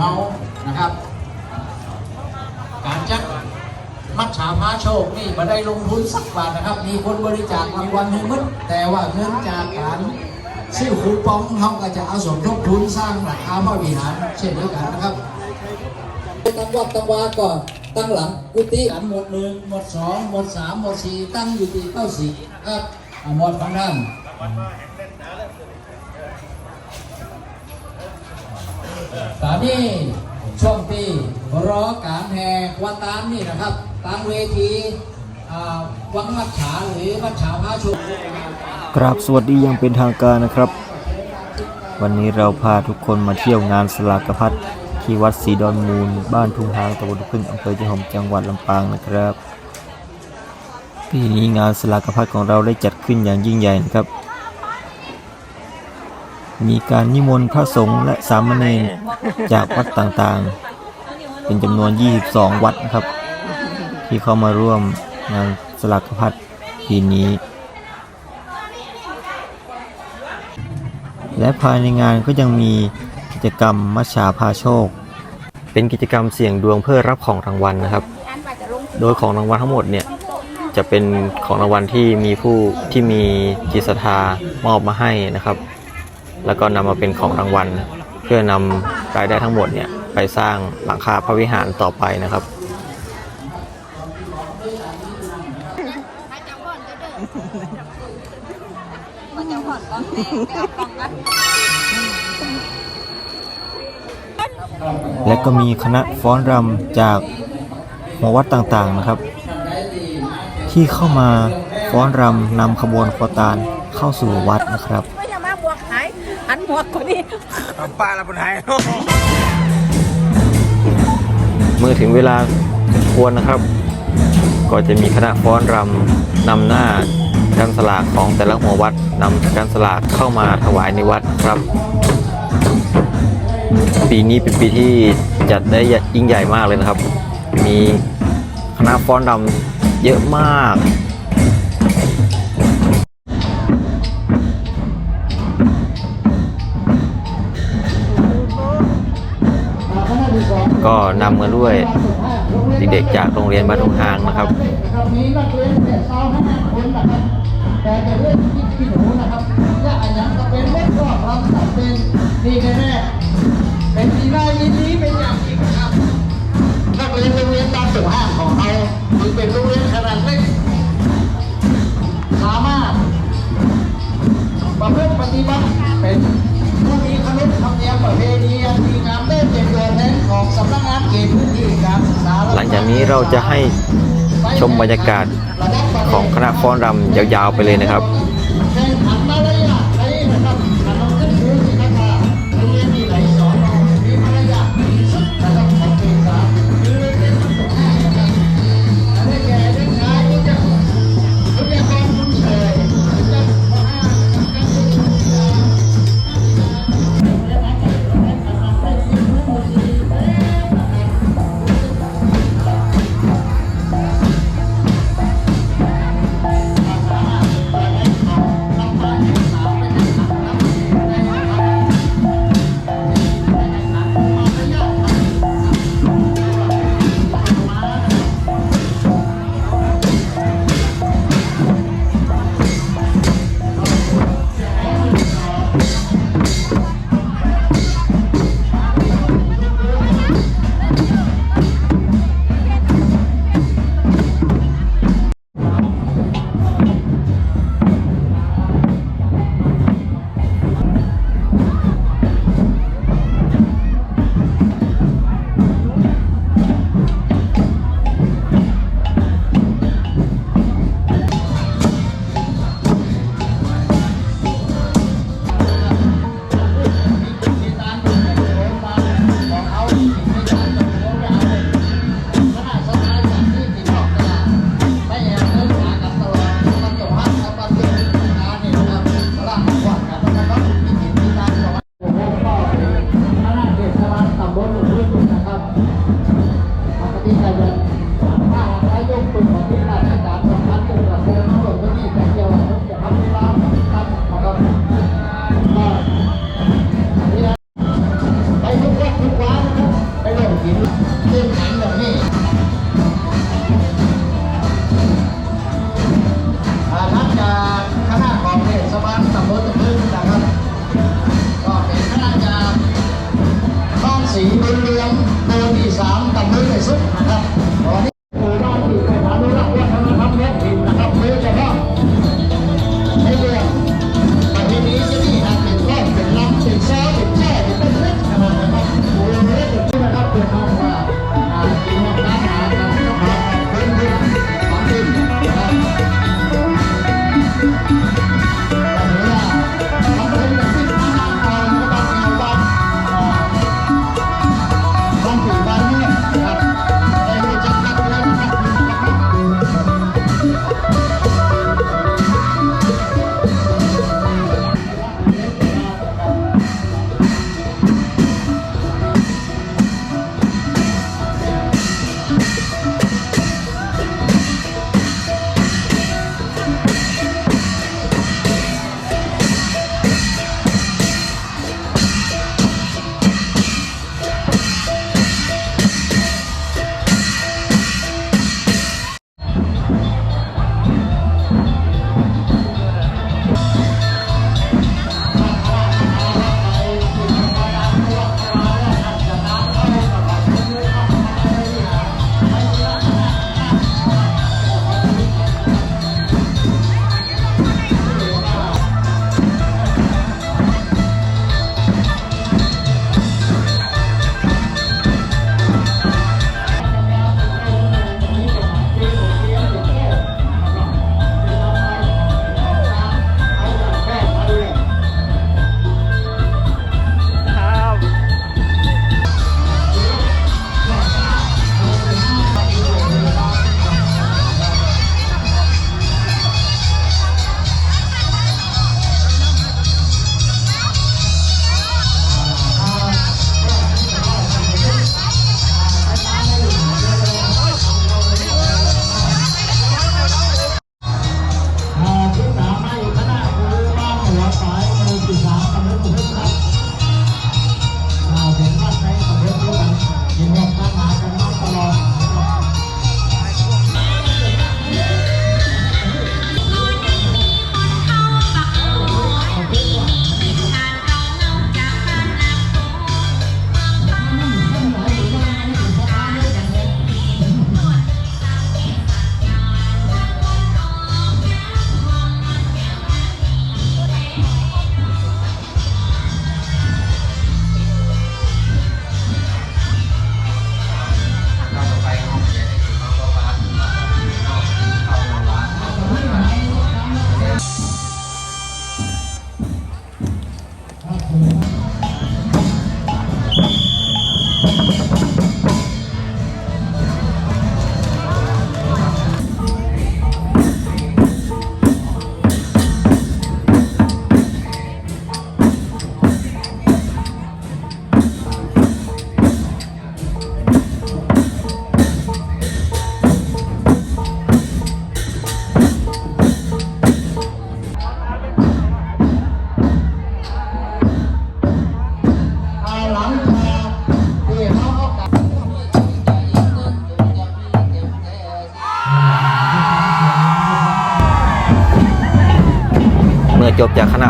เรานะครับ การจัดมัดฉาพาโชคนี่มาได้ลงทุนสักบาทนะครับ มีคนบริจาครางวัลให้หมดแต่ว่าเงินจากการซื้อคูปองเขาก็จะเอาสมทบทุนสร้างหลังคาพระวิหาร เช่นเดียวกันนะครับตั้งวัดตั้งวาก็ตั้งหลังกุฏิอันหมวดหนึ่งหมวดสองหมวดสามหมวดสี่ตั้งอยู่ที่เก้าสี่ครับอ่าหมวดของท่าน ตอนนี้ช่วงปีรอการแห่วันตามนี่นะครับ ตามเวทีวังมัดฉาหรือมัดฉาพาชุกราบสวัสดียังเป็นทางการนะครับ วันนี้เราพาทุกคนมาเที่ยวงานสลากพัดที่วัดศรีดอนมูล บ้านทุ่งหางตำบลพึ่งอำเภอเชีหอมจังหวัดลำปางนะครับปีนี้งานสลากพัดของเราได้จัดขึ้นอย่างยิ่งใหญ่นะครับ มีการนิมนต์พระสงฆ์และสามเณรจากวัดต่างๆ เป็นจำนวน 22 วัดครับ ที่เข้ามาร่วมงานสลากพัดปีนี้ และภายในงานก็ยังมีกิจกรรมมัชชาพาโชค เป็นกิจกรรมเสี่ยงดวงเพื่อรับของรางวัลนะครับ โดยของรางวัลทั้งหมดเนี่ยจะเป็นของรางวัลที่มีผู้ที่มีจิตศรัทธามอบมาให้นะครับ แล้วก็นำมาเป็นของรางวัล เพื่อนำรายได้ทั้งหมดเนี่ยไปสร้างหลังคาพระวิหารต่อไปนะครับและก็มีคณะฟ้อนรำจากหัววัดต่างๆนะครับ ที่เข้ามาฟ้อนรำนำขบวนโคตานเข้าสู่วัดนะครับ หายอันหมวกคนนี้ปลาละบนไห้เมื่อถึงเวลาควรนะครับ ก็จะมีคณะฟ้อนรำนำหน้าการสลากของแต่ละหัววัดนำการสลากเข้ามาถวายในวัดครับ ปีนี้เป็นปีที่จัดได้ยิ่งใหญ่มากเลยนะครับ มีคณะฟ้อนรำเยอะมาก ก็นำมาด้วยเด็กๆจากโรงเรียนบ้านทุ่งหางนะครับนักเรียนโรงเล่นที่ที่หนูนะครับและอันยังก็เป็นเล่นรอบรำตัดเป็นดีแน่ๆเป็นปีหน้ายินดีเป็นอย่างยิ่งนะครับนักเรียนโรงเรียนตามสุห้างของเราถือเป็นโรงเรียนขนาดเล็ก นี้เราจะให้ชมบรรยากาศของคณะฟ้อนรำยาวๆไปเลยนะครับ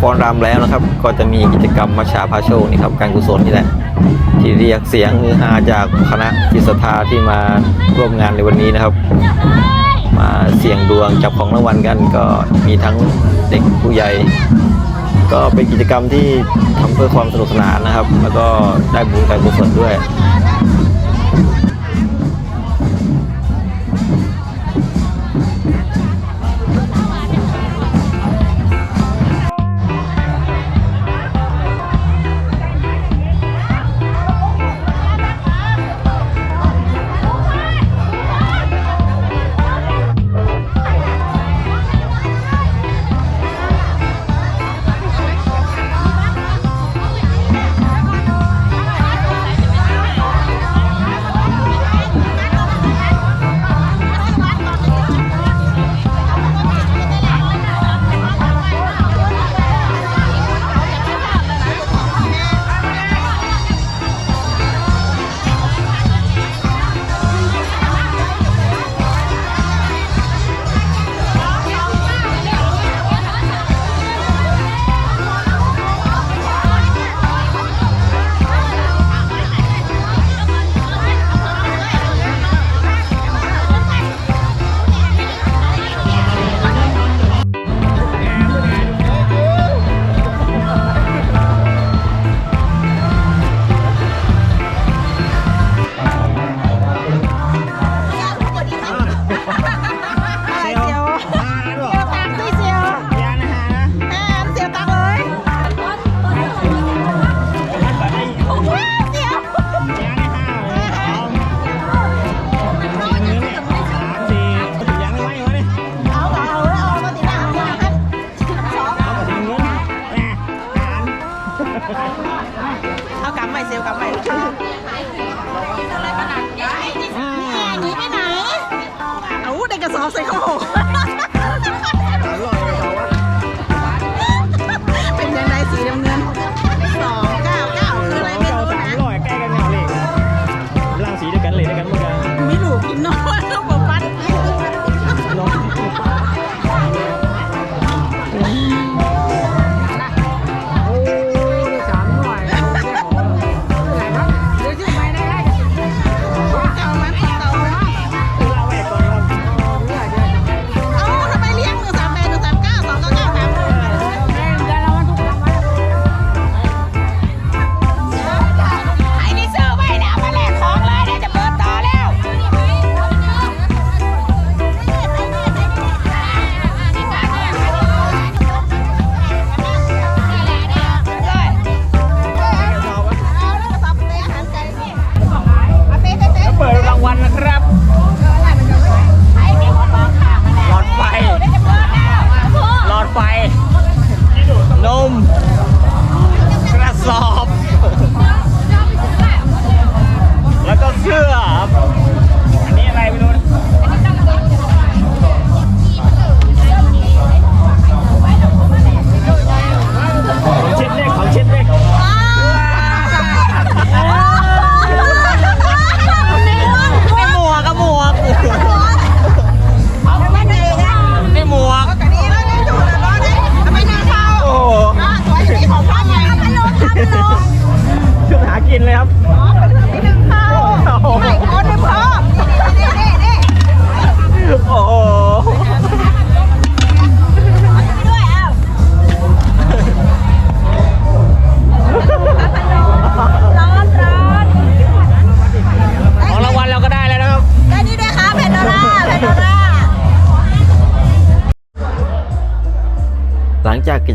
ฟ้อนรำแล้วนะครับ ก็จะมีกิจกรรมมาชาพาโชคนี่ครับการกุศลนี่แหละที่เรียกเสียงฮือฮาจากคณะจิตศรัทธาที่มาร่วมงานในวันนี้นะครับ มาเสี่ยงดวงจับของรางวัลกันก็มีทั้งเด็กผู้ใหญ่ ก็เป็นกิจกรรมที่ทำเพื่อความสนุกสนานนะครับ แล้วก็ได้บุญการกุศลด้วย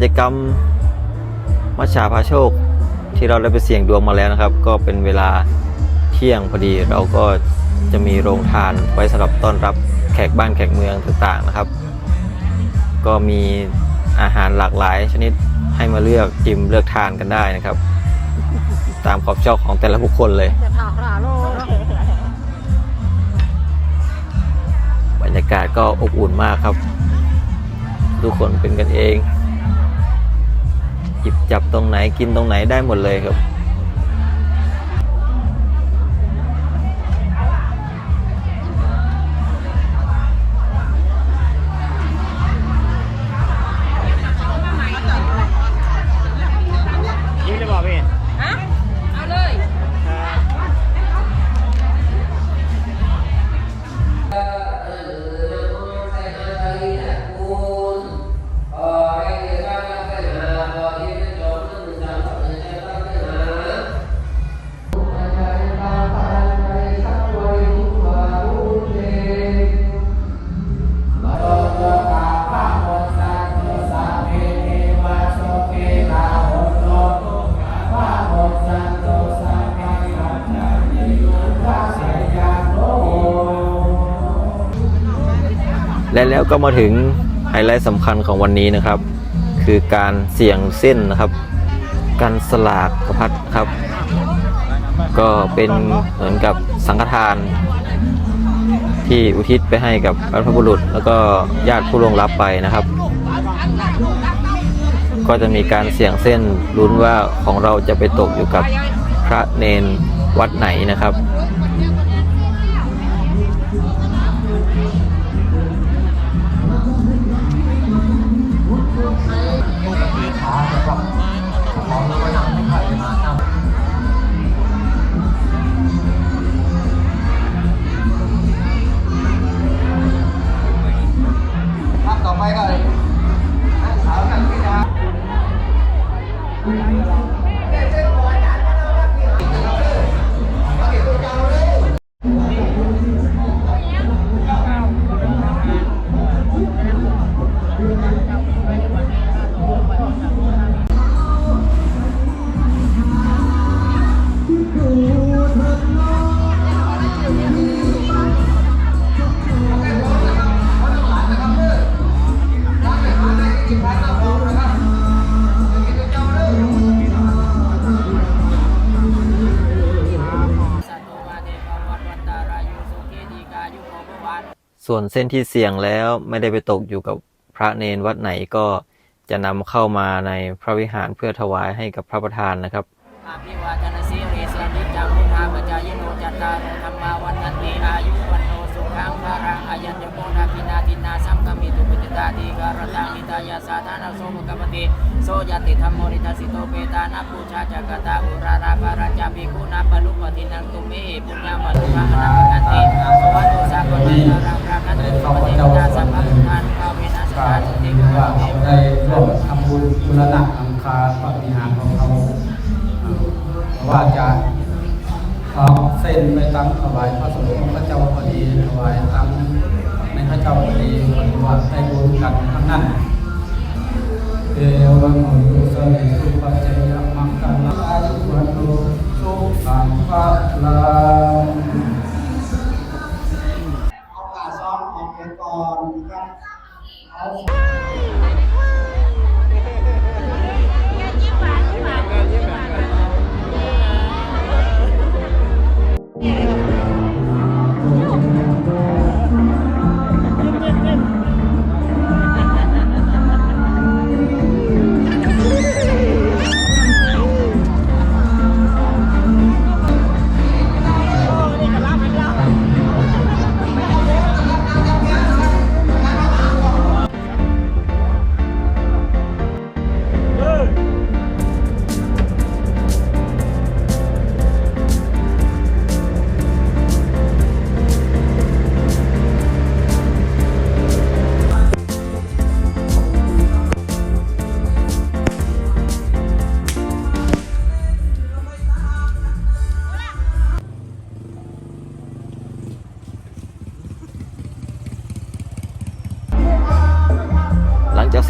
จากกิจกรรมมัชชาพาโชค ที่เราได้ไปเสี่ยงดวงมาแล้วนะครับ ก็เป็นเวลาเที่ยงพอดีเราก็จะมีโรงทานไว้สำหรับต้อนรับแขกบ้านแขกเมืองต่างๆนะครับ ก็มีอาหารหลากหลายชนิดให้มาเลือกจิมเลือกทานกันได้นะครับ ตามขอบชอบของแต่ละบุคคลเลยบรรยากาศก็อบอุ่นมากครับ ทุกคนเป็นกันเอง หยิบจับตรงไหนกินตรงไหนได้หมดเลยครับ และแล้วก็มาถึงไฮไลท์สำคัญของวันนี้นะครับ คือการเสี่ยงเส้นนะครับ การสลากกระพัดครับ ก็เป็นเหมือนกับสังฆทาน ที่อุทิศไปให้กับบรรพบุรุษ แล้วก็ญาติผู้ล่วงลับไปนะครับ ก็จะมีการเสี่ยงเส้นลุ้นว่าของเราจะไปตกอยู่กับพระเนนวัดไหนนะครับ ส่วนเส้นที่เสี่ยงแล้วไม่ได้ไปตกอยู่กับพระเนนวัดไหนก็จะนำเข้ามาในพระวิหารเพื่อถวายให้กับพระประธานนะครับ ติโสยติธรรมโมนิทัสิโตเปตานาปูชาจักตาอุราราภารัญจาภิกขุนาปลุปตินังตุเมปุญญามาลุภะนาคกันติสวัสดิสากลนารังรังนันตุปฏิปทาสัมภุทานภาเวนะสกาสติว่าเขาได้ร่วมทำบุญบุรณะหลังคาปฏิหารของเขาว่าจะเอาเส้นไปตั้งถวายพระสงฆ์พระเจ้าพอดีถวายตั้งในพระเจ้าพอดีวันว่าได้บุญกันทั้งนั้น เอ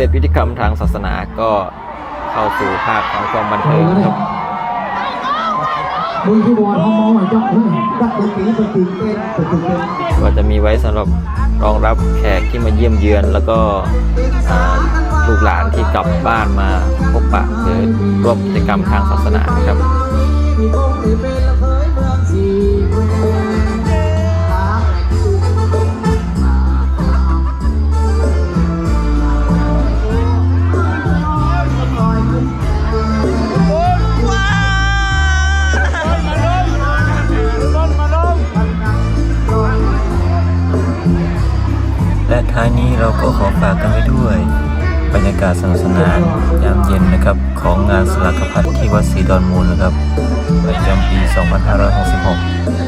ร็จพิธีกรรมทางศาสนาก็เข้าสู่ภาคของความบันเทิงครับมึงที่บอลเขามองหน่อยจ้องเฮ้ยดักดนตรีสติเต้นสติเต้นก็จะมีไว้สำหรับรองรับแขกที่มาเยี่ยมเยือน แล้วก็ลูกหลานที่กลับบ้านมาพบปะหรือร่วมกิจกรรมทางศาสนาครับ ท้ายนี้เราก็ขอฝากกันไว้ด้วย บรรยากาศสนุกสนานยามเย็นนะครับ ของงานสลักพัดที่วัดศรีดอนมูลนะครับประจำปี 2566